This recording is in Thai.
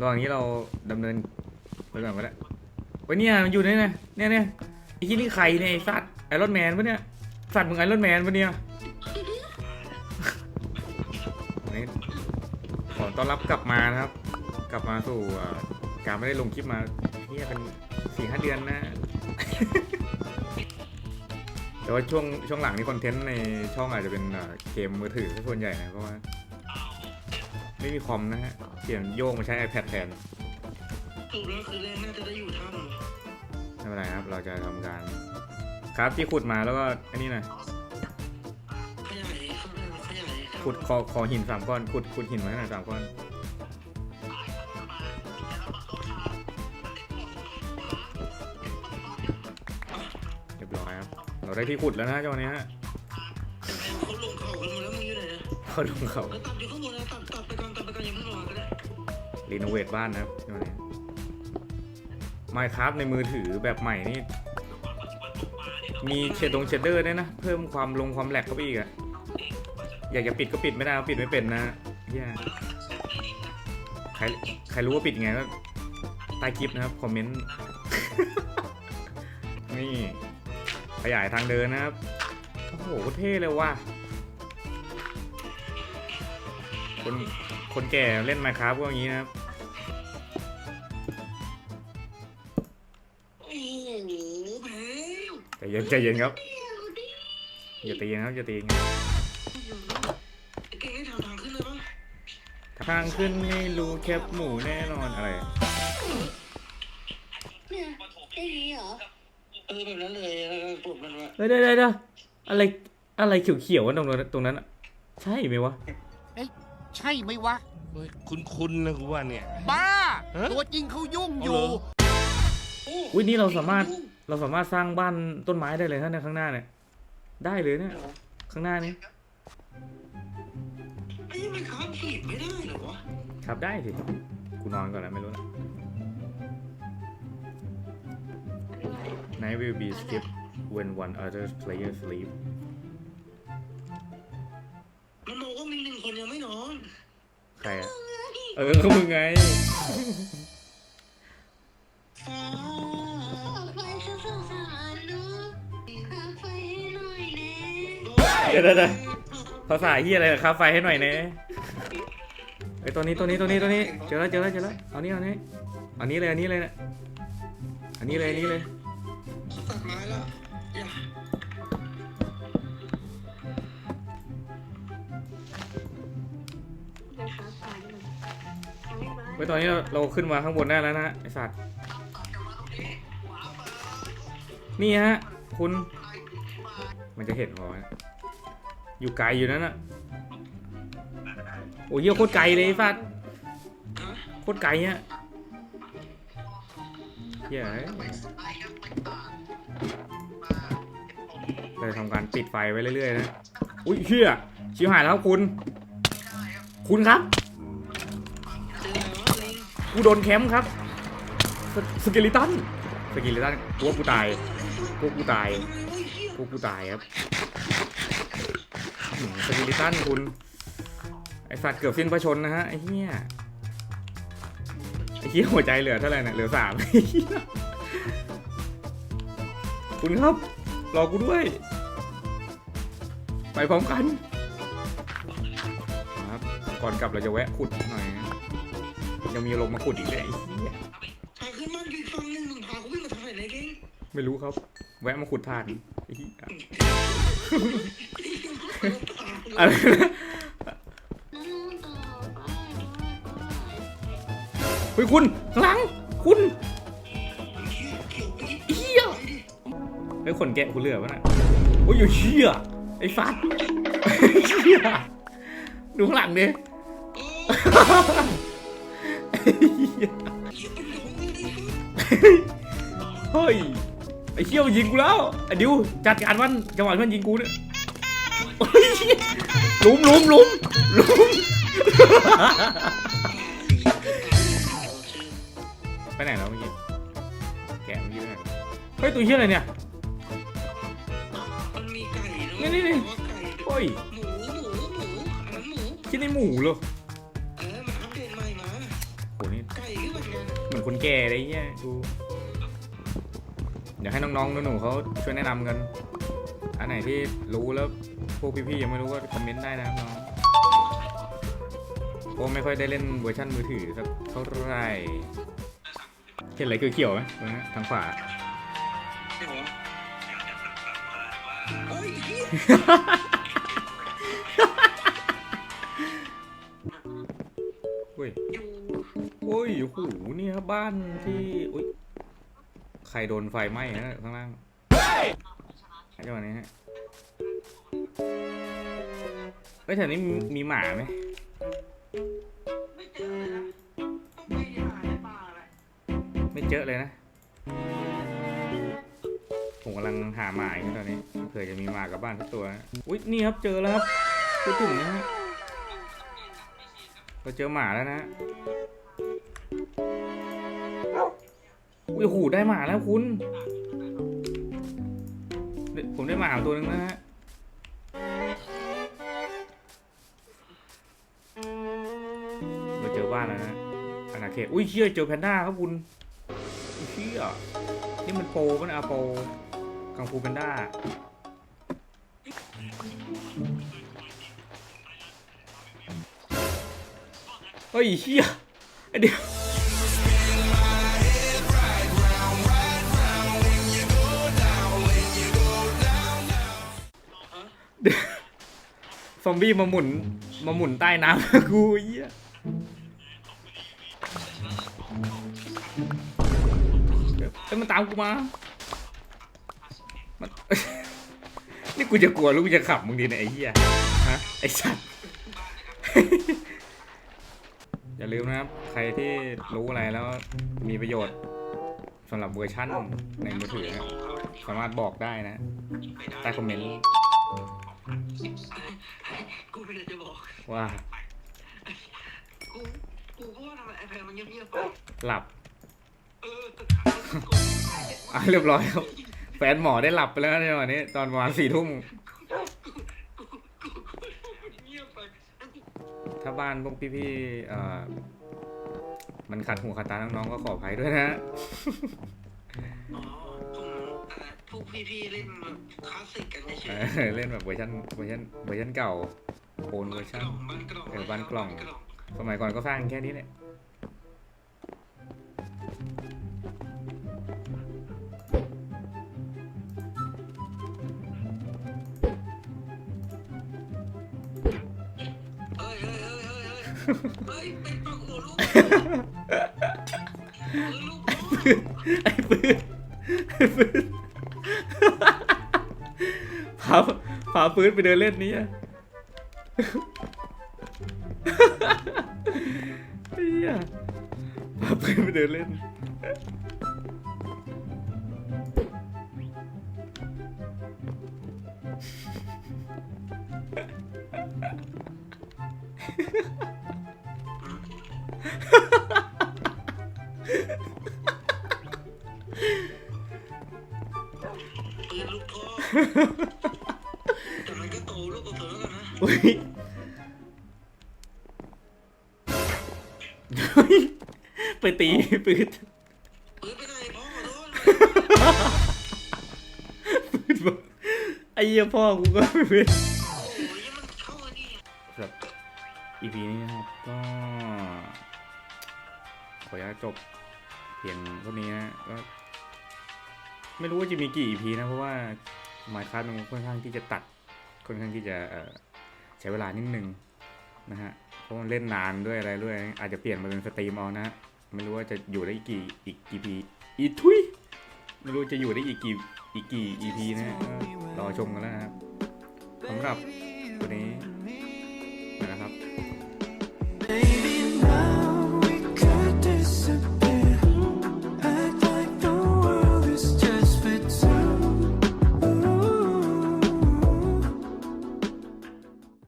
ระหว่างนี้เราดำเนินไปก่อนก็ได้เว้ยเนี่ยมันอยู่นี่นะเนี่ยเนี่ยไอ้ที่นี่ใครเนี่ยไอ้สัตว์ไอรอนแมนปะเนี่ยสัตว์มึงไอรอนแมนปะเนี่ยวันนี้ขอต้อนรับกลับมานะครับ กลับมาสู่การไม่ได้ลงคลิปมาเฮียเป็นสี่ห้าเดือนนะแต่ว่าช่วงช่วงหลังนี่คอนเทนต์ในช่องอาจจะเป็นเกมมือถือส่วนใหญ่นะเพราะว่า ไม่มีคอมนะฮะเปลี่ยนโยกมาใช้ iPad แทนถูกแล้วคือแรกน่าจะได้อยู่ถ้ไม่เป็นไรครับ เราจะทำการ ครับที่ขุดมาแล้วก็อันนี้หน่อยำขยายเขาเรียกว่าขยายขุดคอคอหินสามก้อนขุดขุดหินมาให้หน่อยสามก้อนเรียบร้อยครับเราได้ที่ขุดแล้วนะจังหวะนี้ฮะ เขาลงเขากันหมดแล้วมึงอยู่ไหนนะเขาลงเขา แล้วตัดอยู่ข้างบนนะ รีโนเวทบ้านนะครับจังหวะนี้ไมค์ครับในมือถือแบบใหม่นี่ มีเชดดงเชดเดอร์ด้วยนะ เพิ่มความลงความแหลกเข้าไปอีกอะอยากจะปิดก็ปิดไม่ได้ปิดไม่เป็นนะเฮียใครใครรู้ว่าปิดไงก็ใต้คลิปนะครับ คอมเมนต์ นี่ ขยายทางเดินนะครับ โอ้โหเท่เลยว่ะคนคนแก่เล่นไมค์ครับก็อย่างนี้นะครับ เย็นใจเย็นครับอย่าตีนะครับอย่าตีครับไอ้เก่งให้ทำทางขึ้นเลยปะทางขึ้นไม่รู้แคบหมูแน่นอนอะไรเนี่ยได้นี้เหรอเออแบบนั้นเลยแล้วก็ปลุกมันว่าเฮ้ยเดี๋ยวเดี๋ยวเดี๋ยวอะไรอะไรเขียวๆวะตรงนั้นตรงนั้นอะใช่ไหมวะใช่ไหมวะคุณคุณนะกูว่าเนี่ย บ้าฮะตัวจริงเขายุ่งอเอายู่เหรออุ้ยนี่เราสามารถ เราสามารถสร้างบ้านต้นไม้ได้เลยฮะในข้างหน้าเนี่ย ได้เลยเนี่ย ข้างหน้านี้ไอ้ยังไม่ค้าขีดไม่ได้เหรอวะครับได้สิกูนอนก่อนแล้วไม่รู้นะ Night will be skipped when one other player sleep มันบอกว่ามีหนึ่งคนยังไม่นอน ใครอะเออก็มึงไง ดี๋ยวเดี๋ยวเดี๋ยวภาษาเฮียอะไรกับค่าไฟให้หน่อยเน่ไอ้ยตัวนี้ตัวนี้ตัวนี้ตัวนี้เจอแล้วเจอแล้วเจอแล้วเอานี้เอานี้อันนี้เลยอันนี้เลยนะอันนี้เลยอันนี้เลยตัดไม้แล้วอย่านะคะไฟมันทำให้บ้านไว้ยตอนนี้เราเราขึ้นมาข้างบนได้แล้วนะไอสัตว์นี่ฮะ คุณ มันจะเห็นพอไหมอ ยู่ไกลอยู่นั่นน่ะโอ้ยเหี้ยโคตรไกลเลยไอ้สัตว์โคตรไกลเนี่ยเหี้ยเอ้ยเลยทำการปิดไฟไว้เรื่อยๆนะ อุ้ยเฮียชิบหายแล้วครับคุณ คุณครับเจออะไรวะลิงกูโดนแคมป์ครับสสเกลิตัน สเกลิตันกูว่ากูตายกูกูตายกูกูตายครับอืม สเกลิตันคุณ ไอสัตว์เกือบสิ้นพระชนนะฮะ ไอเหี้ย ไอเหี้ยหัวใจเหลือเท่าไหร่เนี่ยเหลือสามคุณครับ รอกูด้วย ไปพร้อมกันครับก่อนกลับเราจะแวะขุดหน่อยนะยังมีลงมาขุดอีกเลยไอ้เหี้ยทาขึ้นบ้านอยู่อีกฝั่งหนึงมึงพากูวิ่งมาทางไหนเนี่ยเก่งไม่รู้ครับ แวะมาขุดทานไอ้เหี้ย อะไรนะเฮ้ยคุณข้างหลังคุณเขียไปดิเฮ้ยขนแกะคุณเหลือวะน่ะโอ้ยอยู่เชี่ยไอ้ฟัดเชี่ยดูข้างหลังดิเหี้ยเฮ้ยไอ้เชี่ยมันยิงกูแล้วไอ้ดิวจัดการมันจังหวะที่มันยิงกูเนี่ย ลุมหลุมหลุมหลุมไปไหนแล้วเมื่อกี้แกะเมื่อกี้ไปไหนเฮ้ยตัวเชี่ยอะไรเนี่ย มันมีไก่นะนี่นี่นี่ ว่าไก่โอ้ยหมูหมูหมูอันนั้นหมูคิดในหมูเหรอเออมันอัปเดตใหม่มาโหนี่ไก่ขึ้นเหมือนกันเหมือนคนแก่อะไรเงี้ยกูเดี๋ยวให้น้องๆหนูๆเขาช่วยแนะนำกัน อันไหนที่รู้แล้วพวกพี่ๆยังไม่รู้ก็คอมเมนต์ได้นะครับน้องโอ้ไม่ค่อยได้เล่นเวอร์ชันมือถือสักเท่าไหร่เห็นอะไรเขียวๆไหมตรงนั้นทางขวาเดี๋ยวโอ้ยเหี้ยเฮ้ยอยู่โอ้ยโอ้โหนี่ครับบ้านที่ อุ้ย ใครโดนไฟไหม้นะข้างล่าง จังหวะนี้ฮะเฮ้ยแถวนี้มีมีหมาไหมไม่เจอเลยนะไม่หาในป่าอะไรไม่เจอเลยนะ ผมกำลังหาหมาอยู่ตอนนี้เผื่อจะมีหมากลับบ้านสักตัว อุ้ยนี่ครับเจอแล้วครับพูดถึงนะฮะเราเจอหมาแล้วนะอุ้ยโอ้โหได้หมาแล้วคุณ ผมได้หมาตัวหนึงนะฮะเราเจอบ้านแล้วนะอาณาเขตอุ้ยเชี่ยเจอแพนด้าครับคุณอุ้ยเชี่ยนี่มันโปปะนะอาโปกังฟูแพนด้าเฮ้ยเฮียไอเดี๋ยว ซอมบี้มาหมุน มาหมุนใต้น้ำ กูเยี่ยเอ้ยมันตามกูมา มัน นี่กูจะกลัวหรือกูจะขับมึงดีเนี่ยไอ้เหี้ยฮะไอ้สัตว์ อย่าลืมนะครับ ใครที่รู้อะไรแล้วมีประโยชน์สำหรับเวอร์ชั่นในมือถือนะสามารถบอกได้นะ ใต้คอมเมนต์ กูไม่ได้จะบอก ว่า กู กูก็ว่าทำไมไอแพนมันเงียบๆไปหลับเอออะเรียบร้อยครับ แฟนหมอได้หลับไปแล้วในวันนี้ ตอนประมาณสี่ทุ่มเงียบไปแล้วกูถ้าบ้านพวกพี่ๆเอ่อมันขัดหูขัดตาน้องๆก็ขออภัยด้วยนะ อ๋อผมอะไรพวกพี่ๆเล่นแบบคลาสสิกกันเฉเอยอเล่นแบบเวอร์ชันเวอร์ชันเวอร์ชันเก่า โอนเวอร์ชันบ้านกล่องเออบ้านกล่อง สมัยก่อนก็สร้างแค่นี้แหละเฮ้ยเฮ้ยเฮ้ยเฮ้ยเฮ้ยเฮ้ยเป็นปาหัวลูกเออลูกพ่อไอ้ปืนไอ้ปืนพาพาปืนไปเดินเล่นนี้อะ เฮียพาปืนไปเดินเล่น ปืนลูกพ่อ ตีปืนปืนไปไหนพ่อขอโทษปืนบอกไอ้เหี้ยพ่อกูก็ไม่เป็นโอ้ยมันเข้าอันนี้สำหรับ EP นี้นะครับก็ขออนุญาตจบเพียงเท่านี้นะก็ไม่รู้ว่าจะมีกี่ EP นะ เพราะว่า Minecraft มันค่อนข้างที่จะตัดค่อนข้างที่จะเอ่อใช้เวลานิดนึงนะฮะเพราะมันเล่นนานด้วยอะไรด้วย อาจจะเปลี่ยนมาเป็นสตรีมเอานะ ไม่รู้ว่าจะอยู่ได้อีกกี่อีกกี่พีอีทุยไม่รู้จะอยู่ได้อีกกี่อีกกี่ EP นะฮะรอชมกันแล้วนะครับสำหรับวันนี้